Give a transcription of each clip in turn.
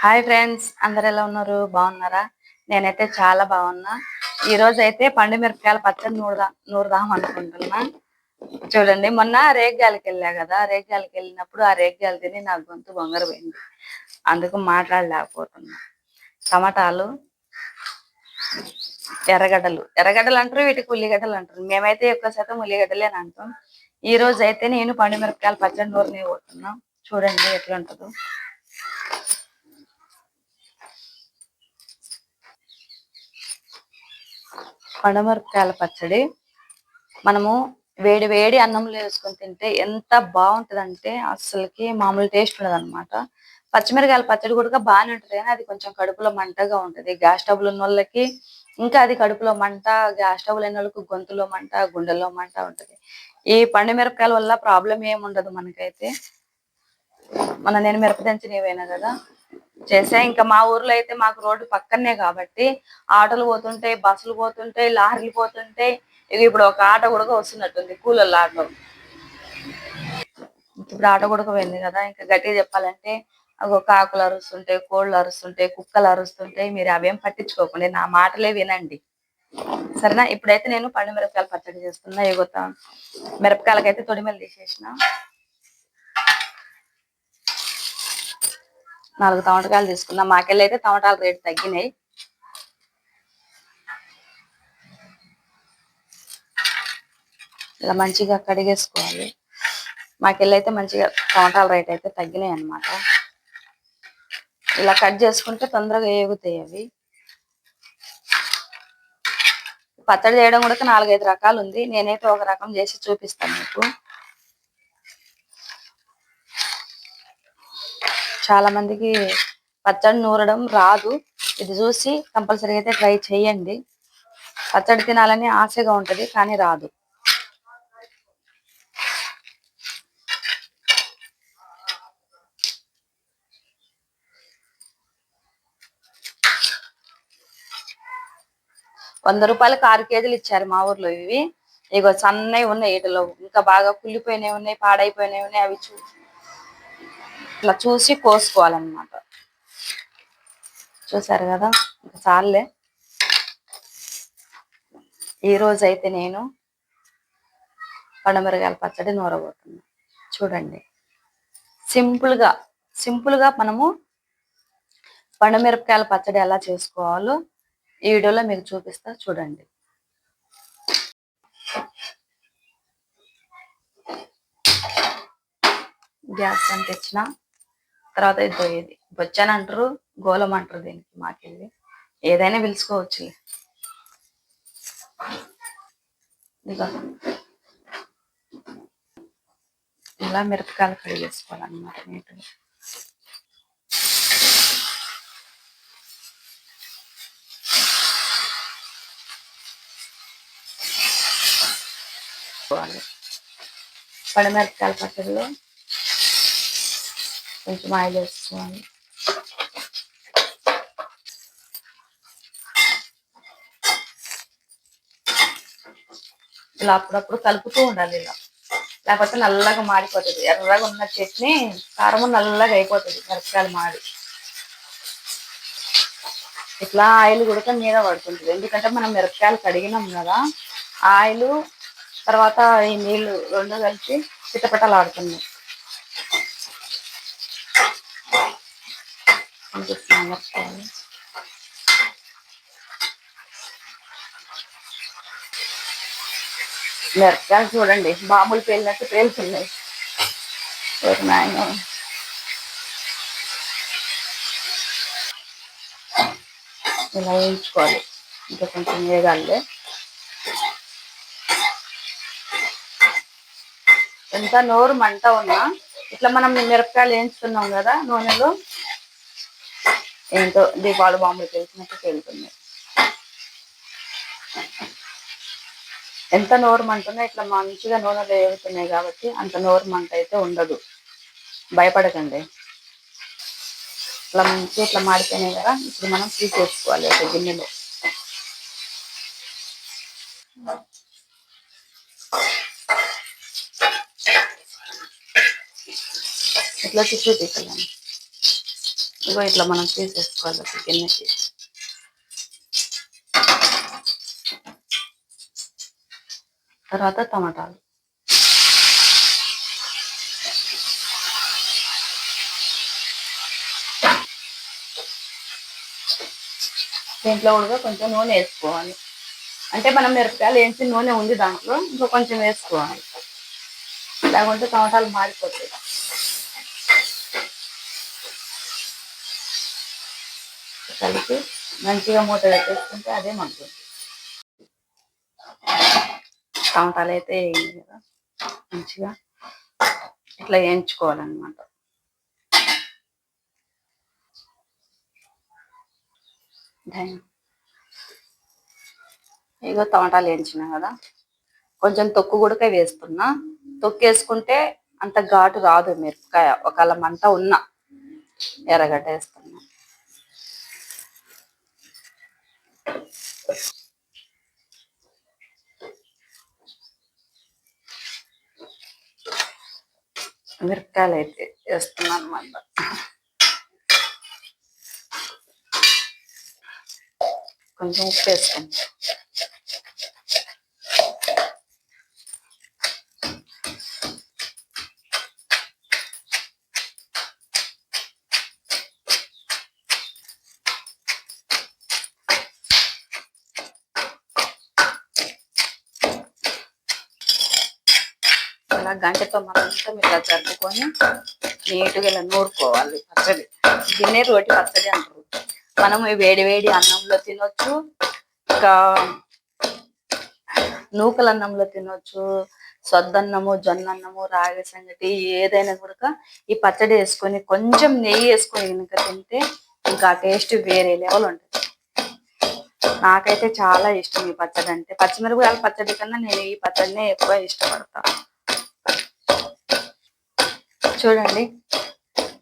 Hi friends అందరు ఎలా ఉన్నారు? బాగున్నారా? నేనైతే చాలా బాగున్నా. ఈ రోజు అయితే పండు మిరపకాయల పచ్చడి నూరుదా నూరుదాం అనుకుంటున్నా. చూడండి మొన్న రేగ్గాలకి వెళ్ళా కదా రేగ్గాలకి వెళ్ళినప్పుడు ఆ రేగ్గాలు తిని నా గొంతు బొంగర పోయింది. అందుకు మాట్లాడలేకపోతున్నా. టమాటాలు ఎర్రగడ్డలు. ఎర్రగడ్డలు అంటారు వీటికి ఉల్లిగడ్డలు అంటారు. మేమైతే ఎక్కువ శాతం ఉల్లిగడ్డలే అని అంటాం. ఈ రోజు అయితే నేను పండు మిరపకాయల పచ్చడి నూరు పోతున్నా. చూడండి ఎట్లా ఉంటుందో పండుమిరపకాయల పచ్చడి. మనము వేడి వేడి అన్నంలో వేసుకొని తింటే ఎంత బాగుంటుందంటే అసలుకి మామూలు టేస్ట్ ఉండదు పచ్చిమిరకాయల పచ్చడి కూడా బాగానే ఉంటది కానీ అది కొంచెం కడుపులో మంటగా ఉంటది. గ్యాస్ స్టవ్లు ఉన్న వాళ్ళకి ఇంకా అది కడుపులో మంట గ్యాస్ స్టవ్ లేని వాళ్ళకి గొంతులో మంట గుండెల్లో మంట ఉంటది. ఈ పండు మిరపకాయల వల్ల ప్రాబ్లం ఏమి ఉండదు మనకైతే. మన నేను మిరపదంచినవేనా కదా. చేసా. ఇంకా మా ఊర్లో అయితే మాకు రోడ్డు పక్కనే కాబట్టి ఆటోలు పోతుంటాయి బస్సులు పోతుంటాయి లారీలు పోతుంటాయి. ఇది ఇప్పుడు ఒక ఆటో కూడా వస్తున్నట్టుంది కూలర్ల ఆటో. ఇప్పుడు ఆటో కూడా పోయింది కదా ఇంకా గట్టిగా చెప్పాలంటే ఒక కాకులు అరుస్తుంటాయి కోళ్ళు అరుస్తుంటాయి కుక్కలు అరుస్తుంటాయి. మీరు అవేం పట్టించుకోకుండా నా మాటలే వినండి. సరేనా? ఇప్పుడైతే నేను పండు మిరపకాయలు పచ్చడి చేస్తున్నా. ఎగుతా మిరపకాయలకైతే తొడిమెలు తీసేసిన. నాలుగు టమాటకాయలు తీసుకుందాం మాకెళ్ళి అయితే టమాటాల రేటు తగ్గినాయి. ఇలా మంచిగా కడిగేసుకోవాలి. మాకెళ్ళి అయితే మంచిగా టమాటాల రేట్ అయితే తగ్గినాయి అనమాట ఇలా కట్ చేసుకుంటే తొందరగా ఏగుతాయి అవి. పచ్చడి చేయడం కూడా నాలుగైదు రకాలు ఉంది. నేనైతే ఒక రకం చేసి చూపిస్తాను మీకు. చాలా మందికి పచ్చడి నూరడం రాదు. ఇది చూసి కంపల్సరీ అయితే ట్రై చేయండి. పచ్చడి తినాలని ఆశగా ఉంటది కానీ రాదు. వంద రూపాయలకు ఆరు కేజీలు ఇచ్చారు మా ఊర్లో ఇవి. ఇగో సన్నవి ఉన్నాయి వీటిలో ఇంకా బాగా కుళ్ళిపోయినవి ఉన్నాయి పాడైపోయినవి ఉన్నాయి అవి చూ ఇట్లా చూసి కోసుకోవాలన్నమాట. చూసారు కదా? ఇంకా చాలే ఈరోజు అయితే నేను పండమిరగాయల పచ్చడి నూరబోతున్నా. చూడండి. సింపుల్గా సింపుల్గా మనము పండుమిరపకాయల పచ్చడి ఎలా చేసుకోవాలో ఈ వీడియోలో మీకు చూపిస్తా చూడండి. గ్యాస్ అంటించిన తర్వాత ఇది ఇది బొచ్చని అంటారు గోలం అంటారు దీనికి మాకెళ్ళి. ఏదైనా పిలుచుకోవచ్చు ఇలా మిరపకాయలు కడిగేసుకోవాలన్నమాట నీట్గా. పడిమిరపకాయల పచ్చడిలో కొంచెం ఆయిల్ వేసుకోవాలి ఇలా అప్పుడప్పుడు కలుపుతూ ఉండాలి ఇలా. లేకపోతే నల్లగా మాడిపోతుంది. ఎర్రగా ఉన్న చట్నీ కారము నల్లగా అయిపోతుంది. మిరపకాయలు మాడి. ఇట్లా ఆయిల్ కూడా మీద పడుతుంటుంది. ఎందుకంటే మనం మిరపకాయలు కడిగినాం కదా ఆయిల్ తర్వాత ఈ నీళ్ళు రెండు కలిసి చిట్టపట్టలాడుతుంది మిరపకాయలు మిరపకాయలు చూడండి. మామూలు పేలినట్టు పేలుతున్నాయి. నాయన. ఇలా వేయించుకోవాలి. ఇంకా కొంచెం వేగాలి. ఎంత నోరు మంట ఉన్నా ఇట్లా మనం మిరపకాయలు వేయించుకున్నాం కదా నూనెలో ఏంటో దీపావళి బాంబులు తెలిసినట్టు తేలుతున్నాయి ఎంత నోరు మంటున్నా ఇట్లా మంచిగా నూనెలో వేగుతున్నాయి కాబట్టి అంత నోరు మంట అయితే ఉండదు. భయపడకండి. ఇట్లా మంచి ఇట్లా మాడిపోయినాయి కదా ఇప్పుడు మనం తీసేసుకోవాలి ఒక గిన్నెలో. ఇట్లా చుట్టూ తీసుకోవాలి ఇగో ఇట్లా మనం తీసేసుకోవాలి గిన్నెకి. తర్వాత టమాటాలు. దీంట్లో కూడా కొంచెం నూనె వేసుకోవాలి. అంటే మనం మిరపకాయలు వేసి నూనె ఉంది దాంట్లో ఇంకా కొంచెం వేసుకోవాలి. లేకుంటే టమాటాలు మారిపోతాయి కలిపి మంచిగా మూత పెట్టేసుకుంటే అదే మంటుంది టమాటాలు అయితే వేయండి కదా మంచిగా ఇట్లా వేయించుకోవాలన్నమాట. ఇగో టమాటాలు వేయించిన కదా కొంచెం తొక్కు కూడా వేస్తున్నా. తొక్కు వేసుకుంటే అంత ఘాటు రాదు మిరపకాయ ఒకవేళ మంట ఉన్నా ఎర్రగడ్డ వేస్తున్నా. మిరపకాయలు అయితే వేస్తున్నాను అనమాట కొంచెం ఉప్పు వేసుకోండి ఇలా గంటతో మనంతా ఇట్లా జరుపుకొని నీట్గా ఇలా నూరుకోవాలి పచ్చడి. దీన్నే రోటి పచ్చడి అంటారు. మనం ఈ వేడి వేడి అన్నంలో తినొచ్చు ఇంకా నూకల అన్నంలో తినొచ్చు సొద్దన్నము జొన్నన్నము రాగి సంగటి ఏదైనా కూడా ఈ పచ్చడి వేసుకొని కొంచెం నెయ్యి వేసుకొని కనుక తింటే ఇంకా టేస్ట్ వేరే లెవెల్ ఉంటుంది. నాకైతే చాలా ఇష్టం ఈ పచ్చడి అంటే పచ్చిమిరపకాయల పచ్చడి కన్నా నేను ఈ పచ్చడినే ఎక్కువ ఇష్టపడతాను చూడండి.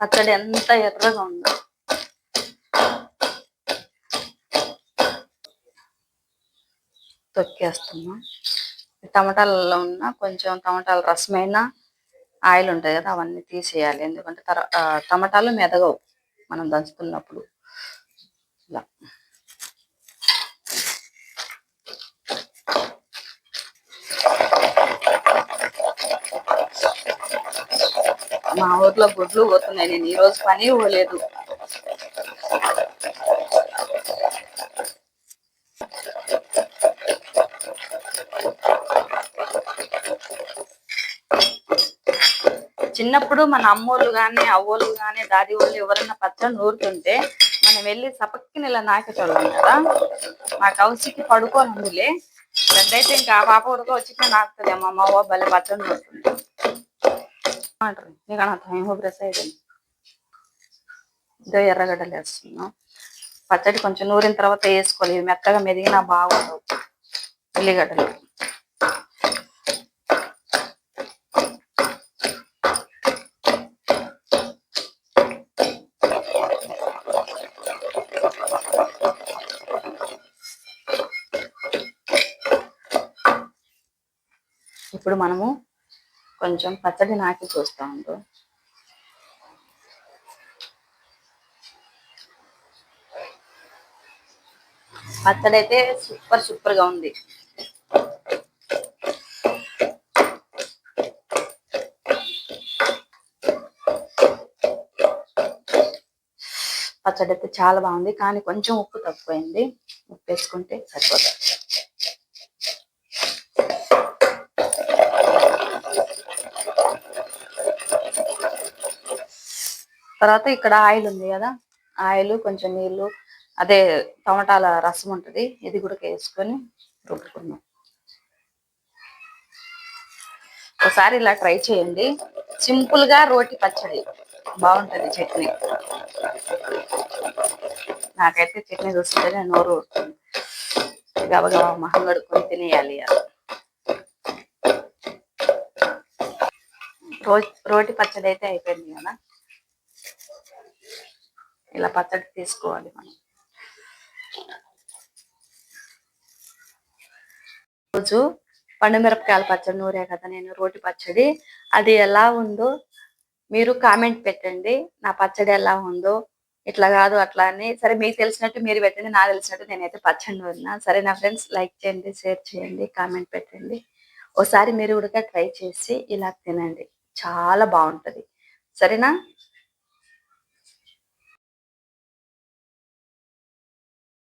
పచ్చడి ఎంత ఎర్రగా ఉందో. తొక్కేస్తున్నాం. టమాటాలలో ఉన్న కొంచెం టమాటాల రసమైన ఆయిల్ ఉంటుంది కదా అవన్నీ తీసేయాలి. ఎందుకంటే తర టమాటాలు మెదగవు మనం దంచుతున్నప్పుడు. ఇలా. మా ఊర్లో గుడ్లు పోతున్నాయి. నేను ఈ రోజు పని పోలేదు. చిన్నప్పుడు మన అమ్మోళ్ళు గాని అవ్వోళ్ళు కానీ దాది వాళ్ళు ఎవరైనా పచ్చడి నూరుతుంటే మనం వెళ్ళి సపక్కిని ఇలా నాకేటోళ్ళం కదా. మా కౌసికి పడుకోని పెద్ద అయితే ఇంకా ఆ పాప ఉడక వచ్చి నాకుతుంది అమ్మ అమ్మ భలే పచ్చడి నూరుతుంది. అంటారు నీకు అన్న ఏమో ప్రెస్ అయ్యింది ఇదో ఎర్రగడ్డలు వేస్తున్నాం పచ్చడి కొంచెం నూరిన తర్వాత వేసుకోవాలి ఇవి మెత్తగా మెదిగినా బాగుండవు ఉల్లిగడ్డలు ఇప్పుడు మనము కొంచెం పచ్చడి నాకి చూస్తా ఉండు. పచ్చడి అయితే సూపర్ సూపర్గా ఉంది. పచ్చడి అయితే చాలా బాగుంది కానీ కొంచెం ఉప్పు తక్కువైంది. ఉప్పు వేసుకుంటే సరిపోతుంది. తర్వాత ఇక్కడ ఆయిల్ ఉంది కదా ఆయిల్ కొంచెం నీళ్ళు అదే టమాటాల రసం ఉంటది ఇది కూడా వేసుకొని రుబ్బుకున్నాం ఒకసారి ఇలా ట్రై చేయండి. సింపుల్గా రోటి పచ్చడి బాగుంటది చట్నీ. నాకైతే చట్నీ చూస్తుంటేనే నోరు ఊరుతుంది. గబగబా మొహం కడుక్కొని తినేయాలి రో రోటి పచ్చడి అయితే అయిపోయింది కదా. ఇలా పచ్చడి తీసుకోవాలి మనం. రోజు పండుమిరపకాయల పచ్చడి నూరే కదా నేను రోటి పచ్చడి. అది ఎలా ఉందో మీరు కామెంట్ పెట్టండి. నా పచ్చడి ఎలా ఉందో ఇట్లా కాదు అట్లా అని. సరే మీకు తెలిసినట్టు మీరు పెట్టండి నాకు తెలిసినట్టు నేనైతే పచ్చడి నూరినా. సరే నా ఫ్రెండ్స్ లైక్ చేయండి షేర్ చేయండి కామెంట్ పెట్టండి. ఒకసారి మీరు కూడా ట్రై చేసి ఇలా తినండి. చాలా బాగుంటుంది. సరేనా?